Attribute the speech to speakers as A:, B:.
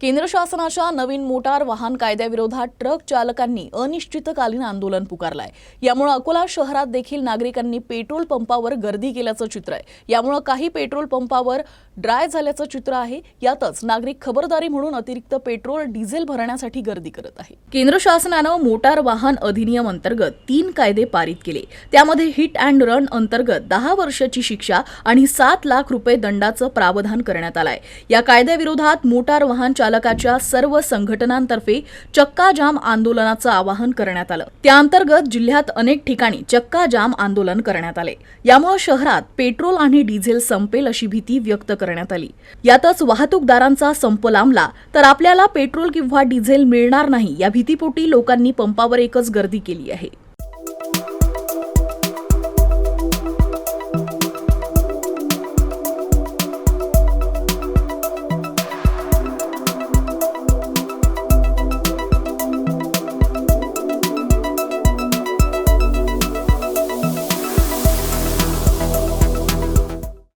A: केंद्र शासनाच्या नवीन मोटार वाहन कायद्याविरोधात ट्रक चालकांनी अनिश्चितकालीन आंदोलन पुकारलंय. यामुळे अकोला शहरात देखील नागरिकांनी पेट्रोल पंपावर गर्दी केल्याचं चित्र आहे. यामुळे काही पेट्रोल पंपावर ड्राय झाल्याचं चित्र आहे. यातच नागरिक खबरदारी म्हणून अतिरिक्त पेट्रोल डिझेल भरण्यासाठी गर्दी करत आहे. केंद्र शासनानं मोटार वाहन अधिनियम अंतर्गत तीन कायदे पारित केले. त्यामध्ये हिट अँड रन अंतर्गत दहा वर्षाची शिक्षा आणि सात लाख रुपये दंडाचं प्रावधान करण्यात आलंय. या कायद्याविरोधात मोटार वाहन चालकाच्या सर्व संघटनांतर्फे चक्का जाम आंदोलनाचं आवाहन करण्यात आलं. त्याअंतर्गत जिल्ह्यात अनेक ठिकाणी चक्का जाम आंदोलन करण्यात आले. यामुळे शहरात पेट्रोल आणि डिझेल संपेल अशी भीती व्यक्त करण्यात आली. यातच वाहतूकदारांचा संप लांबला तर आपल्याला पेट्रोल किंवा डिझेल मिळणार नाही या भीतीपोटी लोकांनी पंपावर एकच गर्दी केली आहे.